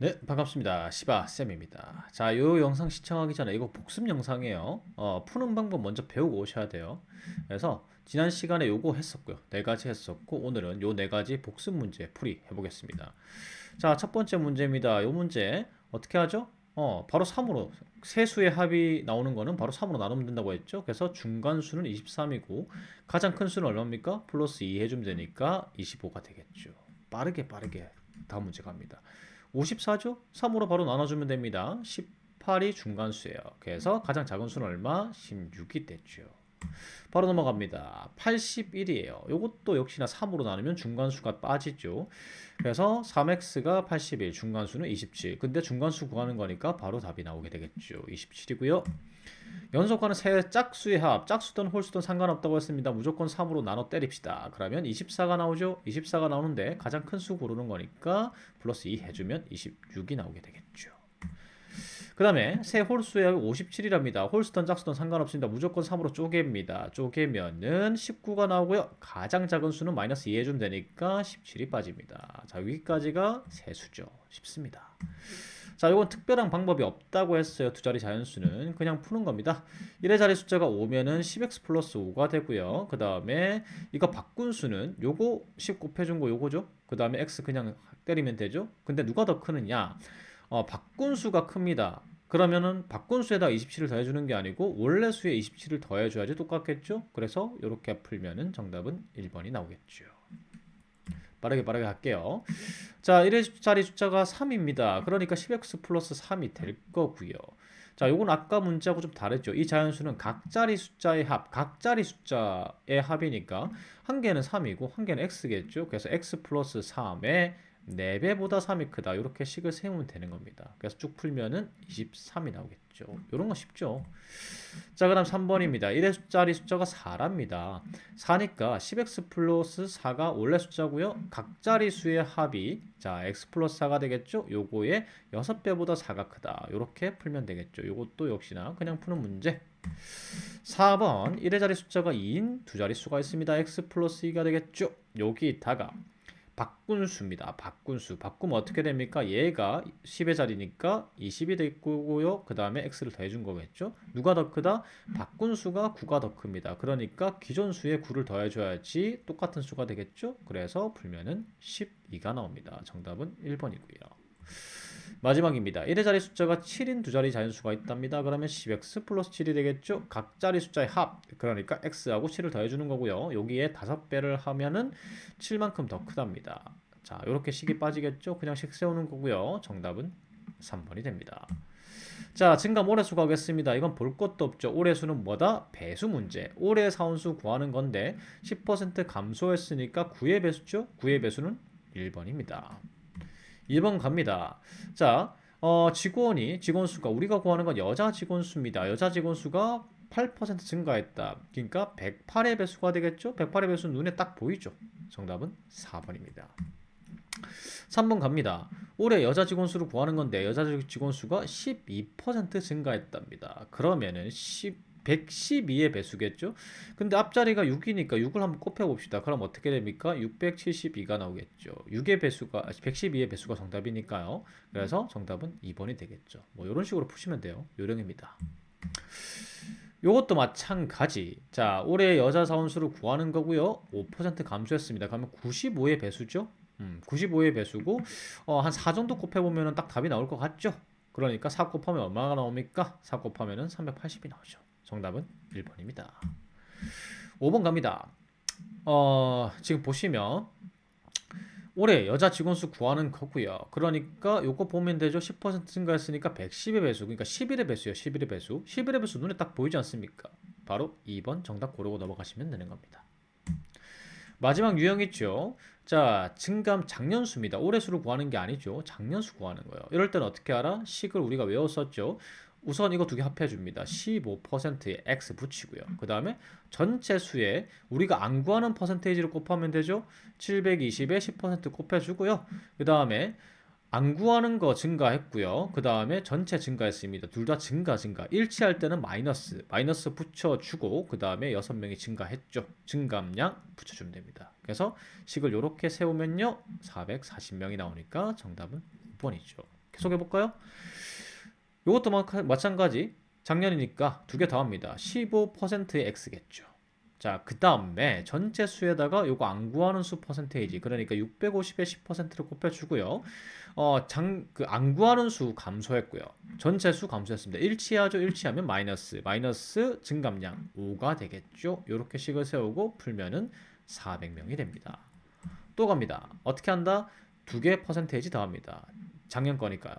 네, 반갑습니다. 시바쌤입니다. 자, 요 영상 시청하기 전에 이거 복습 영상이에요. 어, 푸는 방법 먼저 배우고 오셔야 돼요. 그래서 지난 시간에 요거 했었고요. 네 가지 했었고 오늘은 요 네 가지 복습 문제 풀이 해보겠습니다. 자, 첫 번째 문제입니다. 요 문제 어떻게 하죠? 어, 바로 3으로 세수의 합이 나오는 거는 바로 3으로 나누면 된다고 했죠. 그래서 중간수는 23이고 가장 큰 수는 얼마입니까? 플러스 2 해주면 되니까 25가 되겠죠. 빠르게 빠르게 다음 문제 갑니다. 54죠? 3으로 바로 나눠주면 됩니다. 18이 중간수예요. 그래서 가장 작은 수는 얼마? 16이 됐죠. 바로 넘어갑니다. 81이에요. 이것도 역시나 3으로 나누면 중간수가 빠지죠. 그래서 3x가 81, 중간수는 27. 근데 중간수 구하는 거니까 바로 답이 나오게 되겠죠. 27이고요. 연속하는 세 짝수의 합, 짝수든 홀수든 상관없다고 했습니다. 무조건 3으로 나눠 때립시다. 그러면 24가 나오죠? 24가 나오는데 가장 큰 수 고르는 거니까 플러스 2 해주면 26이 나오게 되겠죠. 그 다음에 세 홀수의 합이 57이랍니다. 홀수든 짝수든 상관없습니다. 무조건 3으로 쪼갭니다. 쪼개면은 19가 나오고요. 가장 작은 수는 마이너스 2 해주면 되니까 17이 빠집니다. 자 여기까지가 세 수죠. 쉽습니다. 자, 이건 특별한 방법이 없다고 했어요. 두 자리 자연수는 그냥 푸는 겁니다. 1의 자리 숫자가 5면은 10x 플러스 5가 되고요. 그 다음에 이거 바꾼 수는 요거 10 곱해준 거 요거죠. 그 다음에 x 그냥 때리면 되죠. 근데 누가 더 크느냐? 어, 바꾼 수가 큽니다. 그러면은 바꾼 수에다 27을 더해주는 게 아니고 원래 수에 27을 더해줘야지 똑같겠죠? 그래서 이렇게 풀면은 정답은 1번이 나오겠죠. 빠르게 빠르게 할게요. 자, 1의 숫자가 3입니다. 그러니까 10x 플러스 3이 될 거고요. 자, 요건 아까 문제하고 좀 다르죠. 이 자연수는 각자리 숫자의 합, 각자리 숫자의 합이니까 한 개는 3이고 한 개는 x겠죠. 그래서 x 플러스 3의 4배보다 3이 크다. 이렇게 식을 세우면 되는 겁니다. 그래서 쭉 풀면은 23이 나오겠죠. 이런 거 쉽죠. 자, 그 다음 3번입니다. 1의 숫자리 숫자가 4랍니다. 4니까 10x 플러스 4가 원래 숫자고요. 각자리 수의 합이 자, x 플러스 4가 되겠죠. 요거의 6배보다 4가 크다. 이렇게 풀면 되겠죠. 요것도 역시나 그냥 푸는 문제. 4번 1의 자리 숫자가 2인 두 자리 수가 있습니다. x 플러스 2가 되겠죠. 여기다가 바꾼수입니다. 바꾼수. 바꾸면 어떻게 됩니까? 얘가 10의 자리니까 20이 될 거고요. 그 다음에 x를 더해준 거겠죠. 누가 더 크다? 바꾼수가 9가 더 큽니다. 그러니까 기존 수에 9를 더해줘야지 똑같은 수가 되겠죠. 그래서 풀면은 12가 나옵니다. 정답은 1번이고요. 마지막입니다. 1의 자리 숫자가 7인 두 자리 자연수가 있답니다. 그러면 10x 플러스 7이 되겠죠? 각 자리 숫자의 합. 그러니까 x하고 7을 더해주는 거고요. 여기에 5배를 하면은 7만큼 더 크답니다. 자, 이렇게 식이 빠지겠죠? 그냥 식 세우는 거고요. 정답은 3번이 됩니다. 자, 증감 올해수 가겠습니다. 이건 볼 것도 없죠. 올해수는 뭐다? 배수 문제. 올해 사원수 구하는 건데 10% 감소했으니까 9의 배수죠? 9의 배수는 1번입니다. 2번 갑니다. 자, 어, 직원이 직원 수가 우리가 구하는 건 여자 직원 수입니다. 여자 직원 수가 8% 증가했다. 그러니까 108의 배수가 되겠죠? 108의 배수는 눈에 딱 보이죠? 정답은 4번입니다. 3번 갑니다. 올해 여자 직원 수를 구하는 건데 여자 직원 수가 12% 증가했답니다. 그러면은 10 112의 배수겠죠? 근데 앞자리가 6이니까 6을 한번 곱해 봅시다. 그럼 어떻게 됩니까? 672가 나오겠죠. 6의 배수가 112의 배수가 정답이니까요. 그래서 정답은 2번이 되겠죠. 뭐 이런 식으로 푸시면 돼요. 요령입니다. 요것도 마찬가지. 자, 올해 여자 사원수를 구하는 거고요. 5% 감소했습니다. 그러면 95의 배수죠? 음, 95의 배수고 어, 한 4 정도 곱해 보면은 딱 답이 나올 것 같죠? 그러니까 4 곱하면 얼마가 나옵니까? 4 곱하면 은 380이 나오죠. 정답은 1번입니다. 5번 갑니다. 어, 지금 보시면 올해 여자 직원 수 구하는 거고요. 그러니까 요거 보면 되죠. 10% 증가했으니까 110의 배수. 그러니까 11의 배수예요. 11의 배수. 11의 배수 눈에 딱 보이지 않습니까? 바로 2번 정답 고르고 넘어가시면 되는 겁니다. 마지막 유형 있죠. 자, 증감 작년수입니다. 올해 수를 구하는 게 아니죠. 작년수 구하는 거예요. 이럴 때는 어떻게 알아? 식을 우리가 외웠었죠. 우선 이거 두 개 합해 줍니다. 15%에 x 붙이고요. 그 다음에 전체 수에 우리가 안 구하는 퍼센테이지를 곱하면 되죠. 720에 10% 곱해주고요. 그 다음에 안 구하는 거 증가했고요. 그 다음에 전체 증가했습니다. 둘 다 증가, 증가. 일치할 때는 마이너스, 마이너스 붙여주고, 그 다음에 6명이 증가했죠. 증감량 붙여주면 됩니다. 그래서 식을 이렇게 세우면요. 440명이 나오니까 정답은 5번이죠. 계속 해볼까요? 이것도 마- 마찬가지. 작년이니까 두 개 더합니다. 15%의 x겠죠. 자, 그 다음에 전체 수에다가 요거 안 구하는 수 퍼센테이지. 그러니까 650에 10%를 곱해주고요. 어, 장, 그 안 구하는 수 감소했고요. 전체 수 감소했습니다. 일치하죠. 일치하면 마이너스. 마이너스 증감량 5가 되겠죠. 요렇게 식을 세우고 풀면은 400명이 됩니다. 또 갑니다. 어떻게 한다? 두 개 퍼센테이지 더합니다. 작년 거니까요.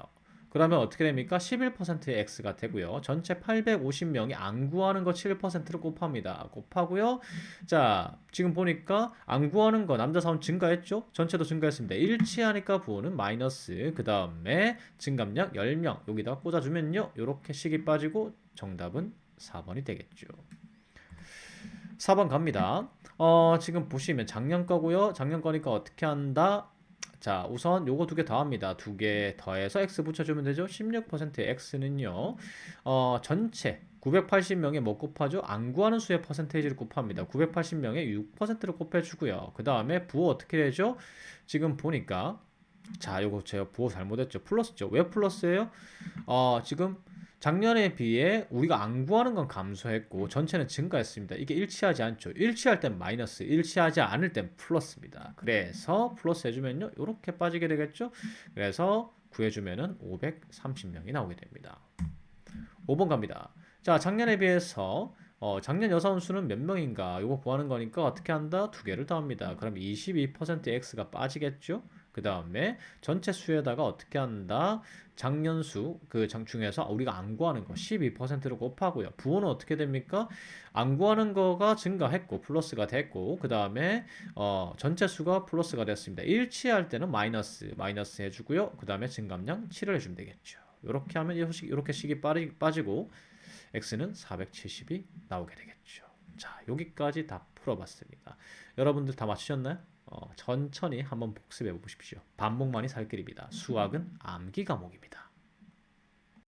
그러면 어떻게 됩니까? 11%의 x가 되고요. 전체 850명이 안 구하는 거 7%를 곱합니다. 곱하고요. 자, 지금 보니까 안 구하는 거 남자 사원 증가했죠? 전체도 증가했습니다. 일치하니까 부호는 마이너스. 그 다음에 증감량 10명 여기다가 꽂아주면요. 이렇게 식이 빠지고 정답은 4번이 되겠죠. 4번 갑니다. 어, 지금 보시면 작년 거고요. 작년 거니까 어떻게 한다? 자, 우선 요거 두 개 더합니다. 두 개 더해서 x 붙여주면 되죠. 16%의 x는요, 어, 전체 980명에 뭐 곱하죠? 안 구하는 수의 퍼센테이지를 곱합니다. 980명에 6%를 곱해주고요. 그 다음에 부호 어떻게 되죠? 지금 보니까 자, 요거 제가 부호 잘못했죠. 플러스죠. 왜 플러스예요? 어, 지금 작년에 비해 우리가 안 구하는 건 감소했고 전체는 증가했습니다. 이게 일치하지 않죠. 일치할 땐 마이너스, 일치하지 않을 땐 플러스입니다. 그래서 플러스 해주면요, 이렇게 빠지게 되겠죠. 그래서 구해주면은 530명이 나오게 됩니다. 5번 갑니다. 자, 작년에 비해서 어, 작년 여사원 수는 몇 명인가? 이거 구하는 거니까 어떻게 한다? 두 개를 더합니다. 그럼 22%의 x가 빠지겠죠? 그 다음에 전체 수에다가 어떻게 한다? 작년 수, 그 장 중에서 우리가 안 구하는 거 12%를 곱하고요. 부호는 어떻게 됩니까? 안 구하는 거가 증가했고, 플러스가 됐고, 그 다음에, 어, 전체 수가 플러스가 됐습니다. 일치할 때는 마이너스, 마이너스 해주고요. 그 다음에 증감량 7을 해주면 되겠죠. 이렇게 하면 이렇게 식이 빠리, 빠지고, x는 470이 나오게 되겠죠. 자, 여기까지 다 풀어봤습니다. 여러분들 다 맞추셨나요? 어, 천천히 한번 복습해 보십시오. 반복만이 살 길입니다. 수학은 암기 과목입니다.